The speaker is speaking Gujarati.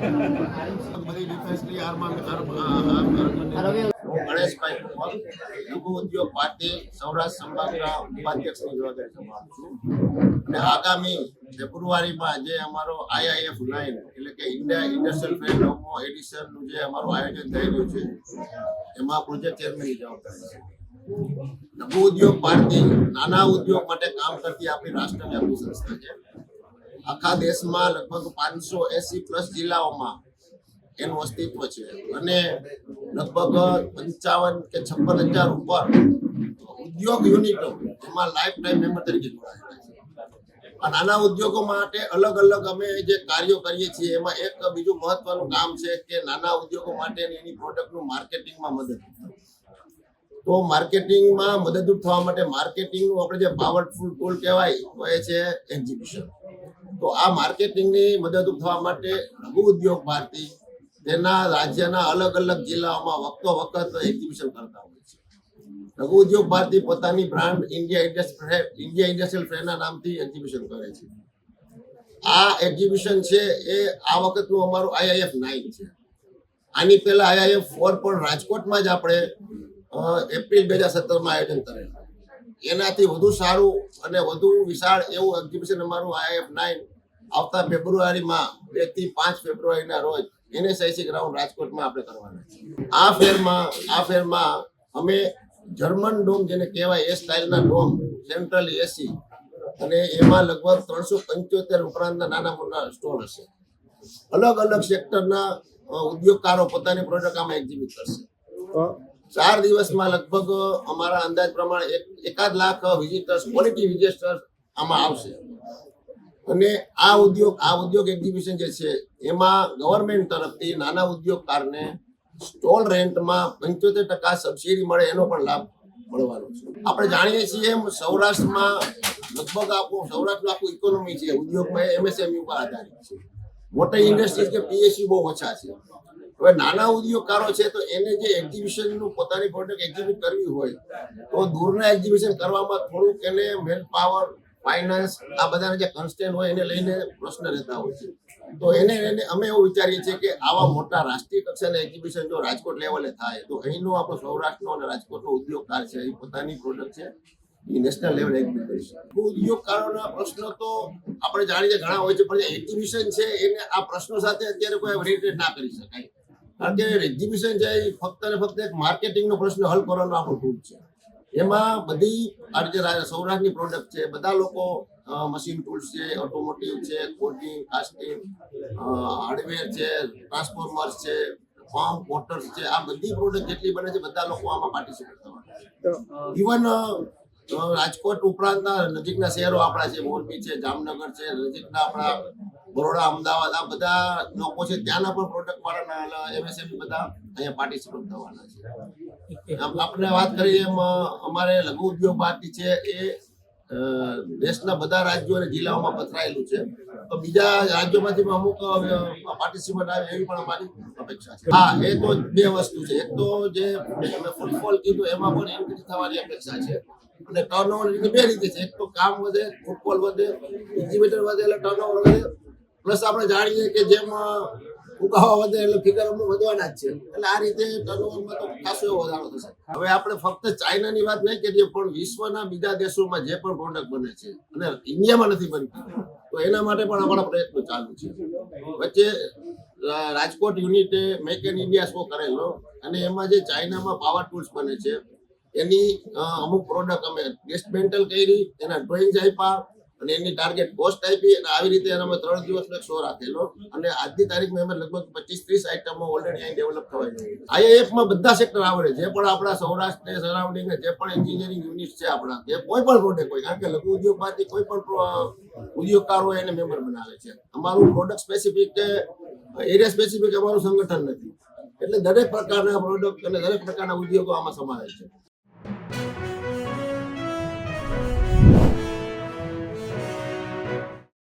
બધી જે અમારો આઈઆઈએફ નાઇન, એટલે કે અમારું આયોજન થઈ છે, એમાં પ્રોજેક્ટ છે. લઘુ ઉદ્યોગ પાર્ટી નાના ઉદ્યોગ માટે કામ કરતી આપણી રાષ્ટ્રવ્યાપી સંસ્થા છે. આખા દેશમાં લગભગ પાંચસો એસી પ્લસ જિલ્લાઓમાં એનું અસ્તિત્વ છે. અને લગભગ પંચાવન કે છપ્પન હજાર ઉપર ઉદ્યોગ યુનિટો એમાં લાઈફ ટાઈમ મેમ્બર તરીકે જોડાયેલા છે. આ નાના ઉદ્યોગો માટે અલગ અલગ અમે જે કાર્યો કરીએ છીએ, એમાં એક બીજું મહત્વનું કામ છે કે નાના ઉદ્યોગો માટે એની પ્રોડક્ટનું માર્કેટિંગમાં મદદ તો માર્કેટિંગમાં મદદરૂપ થવા માટે માર્કેટિંગનું આપણે જે પાવરફુલ ટૂલ કહેવાય, તો એ છે એક્ઝિબિશન તો આ માર્કેટિંગની મદદરૂપ થવા માટે લઘુ ઉદ્યોગ ભારતી તેના રાજ્યના અલગ અલગ જિલ્લાઓમાં વખતો વખત એક્ઝિબિશન કરતા હોય છે. લઘુ ઉદ્યોગ ભારતી પોતાની brand India industry India industrial ફેરના નામથી એક્ઝિબિશન કરે છે. આ એક્ઝિબિશન છે એ આ વખતનું અમારું આઈઆઈએફ નાઇન છે. આની પહેલા આઈઆઈએફ ફોર પણ રાજકોટમાં જ આપણે એપ્રિલ બે હજાર સત્તરમાં આયોજન કરેલું. એનાથી વધુ સારું અને વધુ વિશાળ એવું એક્ઝિબિશન અમારું આઈએફ નાઇન આવતા ફેબ્રુઆરીમાં બેથી પાંચ ફેબ્રુઆરીના રોજ એનએસઆઈસી ગ્રાઉન્ડ રાજકોટમાં આપણે કરવાના છે. આ ફેરમાં આ ફેરમાં અમે જર્મન ડોમ જેને કહેવાય એ સ્ટાઇલના ડોમ સેન્ટ્રલ એસી અને એમાં લગભગ ત્રણસો પંચોતેર ઉપરાંતના નાના મોટા સ્ટોલ હશે. અલગ અલગ સેક્ટરના ઉદ્યોગકારો પોતાની પ્રોડક્ટ આમાં એક્ઝિબિટ કરશે. ચાર દિવસમાં લગભગ અમારા અંદાજ પ્રમાણે એક એકાદ લાખ વિઝિટર્સ ક્વોલિટી વિઝિટર્સ આમાં આવશે. અને આ ઉદ્યોગ આ ઉદ્યોગ એક્ઝિબિશન જે છે, એમાં ગવર્મેન્ટ તરફથી નાના ઉદ્યોગકારને સ્ટોલ રેન્ટમાં પંચોતેર ટકા સબસિડી મળે, એનો પણ લાભ મળવાનો છે. આપણે જાણીએ છીએ એમ સૌરાષ્ટ્રમાં લગભગ આપણું સૌરાષ્ટ્રનું આખું ઇકોનોમી છે, ઉદ્યોગમાં એમએસએમઈ ઉપર આધારિત છે. મોટા ઇન્ડસ્ટ્રીઝ કે પીએસયુ બહુ ઓછા છે. હવે નાના ઉદ્યોગકારો છે, તો એને જે એક્ઝિબિશનનું પોતાની પ્રોડક્ટ એક્ઝિબિટ કરવી હોય, તો દૂરના એક્ઝિબિશન કરવામાં થોડુંક એને મેન પાવર ફાઇનાન્સ આ બધાના જે કન્સ્ટેન્ટ હોય એને લઈને પ્રશ્ન રહેતા હોય છે. તો એને એને અમે એવું વિચારીએ છીએ કે આવા મોટા રાષ્ટ્રીય કક્ષાના એક્ઝિબિશન જો રાજકોટ લેવલે થાય, તો અહીંનો આપણો સૌરાષ્ટ્રનો અને રાજકોટનો ઉદ્યોગકાર છે, એ પોતાની પ્રોડક્ટ છે, એ નેશનલ લેવલે એક્ઝિબિટ કરી શકે. ઉદ્યોગકારોના પ્રશ્નો તો આપણે જાણીએ ઘણા હોય છે, પણ એક્ઝિબિશન છે, એને આ પ્રશ્નો સાથે અત્યારે કોઈ રિલેટેડ ના કરી શકાય. કારણ કે એક્ઝિબિશન છે, એ ફક્ત ને ફક્ત એક માર્કેટિંગનો પ્રશ્ન હલ કરવાનો આપણો ટૂલ છે. એમાં બધી આજે સૌરાષ્ટ્રની પ્રોડક્ટ છે બધા લોકો મશીન ટૂલ્સ છે ઓટોમોટિવ છે કોટિંગ કાસ્ટિંગ હાર્ડવેર છે ટ્રાન્સફોર્મર્સ છે ફોર્મ મોટર્સ છે આ બધી પ્રોડક્ટ જેટલી બને છે બધા લોકો આમાં પાર્ટિસિપેટ કરવાના ઇવન રાજકોટ ઉપરાંતના નજીકના શહેરો આપણા છે મોરબી છે જામનગર છે નજીકના આપણા બરોડા અમદાવાદ આ બધા લોકો છે ત્યાંના પણ પ્રોડક્ટ વાળાના એમએસએમઈ બધા અહીંયા પાર્ટિસિપેટ થવાના છે. આપણે વાત કરીએ એમ અમારે લઘુ ઉદ્યોગ પાર્ટી છે એ દેશના બધા રાજ્યો અને જિલ્લાઓમાં પથરાયેલું છે. તો બીજા રાજ્યોમાંથી પણ અમુક પાર્ટિસિપન્ટ આવે એવી પણ અમારી અપેક્ષા છે. હા, એ તો બે વસ્તુ છે. એક તો જે ફૂટબોલ કીધું, એમાં પણ ઇન્ક્રીઝ થવાની અપેક્ષા છે. અને ટર્નઓવર બે રીતે છે. એક તો કામ વધે ફૂટબોલ વધે એક્ઝિબિટર વધે, એટલે ટર્નઓવર વધે. પ્લસ આપણે જાણીએ કે જેમ ફુગાવા વધે એટલે ફિગર અમુક વધવાના જ છે એટલે આ રીતે ટર્નઓવરમાં તો ખાસો એવો વધારો થશે. હવે આપણે ફક્ત ચાઇનાની વાત નહીં કરીએ, પણ વિશ્વના બીજા દેશોમાં જે પણ પ્રોડક્ટ બને છે, અને ઇન્ડિયામાં નથી બનતી, તો એના માટે પણ અમારા પ્રયત્નો ચાલુ છે. વચ્ચે રાજકોટ યુનિટે મેક ઇન ઇન્ડિયા શો કરેલો, અને એમાં જે ચાઇનામાં પાવર ટૂલ્સ બને છે, એની અમુક પ્રોડક્ટ અમે ટેસ્ટમેન્ટલ કરી, એના ડ્રોઈંગ આપ્યા અને એની ટાર્ગેટ કોસ્ટ આપી અને આવી રીતે અમે ત્રણ દિવસનો એક શો રાખેલો. અને આજની તારીખમાં અમે લગભગ પચીસ ત્રીસ આઈટમો ઓલરેડી અહીં ડેવલપ થવાય છે. આઈઆઈએફમાં બધા સેક્ટર આવડે જે પણ આપણા સૌરાષ્ટ્ર સરાઉન્ડિંગ જે પણ એન્જિનિયરિંગ યુનિટ છે આપણા, જે કોઈ પણ પ્રોડક્ટ હોય, કારણ કે લઘુ ઉદ્યોગમાંથી કોઈ પણ ઉદ્યોગકાર હોય એને મેમ્બર બનાવે છે. અમારું પ્રોડક્ટ સ્પેસિફિક કે એરિયા સ્પેસિફિક અમારું સંગઠન નથી. એટલે દરેક પ્રકારના પ્રોડક્ટ અને દરેક પ્રકારના ઉદ્યોગો આમાં સમાવે છે.